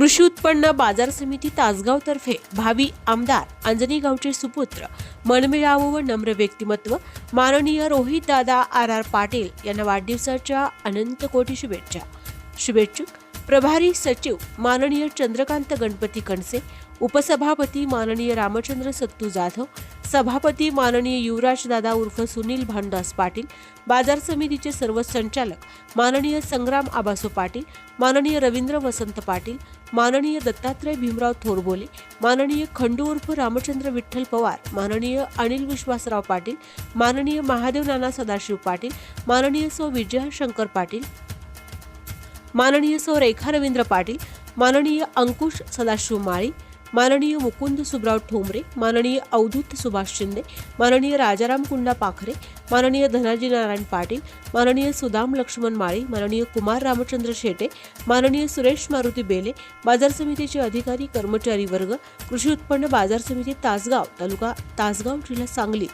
कृषी उत्पन्न बाजार समिती तासगावतर्फे भावी आमदार अंजनी गावचे सुपुत्र मनमिळाव व नम्र व्यक्तिमत्व माननीय रोहित दादा आर आर पाटील यांना वाढदिवसाच्या अनंत कोटी शुभेच्छा. शुभेच्छुक प्रभारी सचिव माननीय चंद्रकांत गणपती कणसे उपसभापती माननीय रामचंद्र सत्तू जाधव सभापती माननीय युवराज दादा उर्फ सुनील भांडास पाटील बाजार समितीचे सर्व संचालक माननीय संग्राम आबासो पाटील माननीय रवींद्र वसंत पाटील माननीय दत्तात्रय भीमराव थोरबोले माननीय खंडू उर्फ रामचंद्र विठ्ठल पवार माननीय अनिल विश्वासराव पाटील माननीय महादेव नाना सदाशिव पाटील माननीय सौ विजया शंकर पाटील माननीय सौ रेखा रवींद्र पाटील माननीय अंकुश सदाशिव माळी माननीय मुकुंद सुब्राव ठोंबरे माननीय अवधूत सुभाष शिंदे माननीय राजाराम कुंडा पाखरे माननीय धनाजी नारायण पाटील माननीय सुदाम लक्ष्मण माळी माननीय कुमार रामचंद्र शेटे माननीय सुरेश मारुती बेले बाजार समितीचे अधिकारी कर्मचारी वर्ग कृषी उत्पन्न बाजार समिती तासगाव तालुका तासगाव जिल्हा सांगली.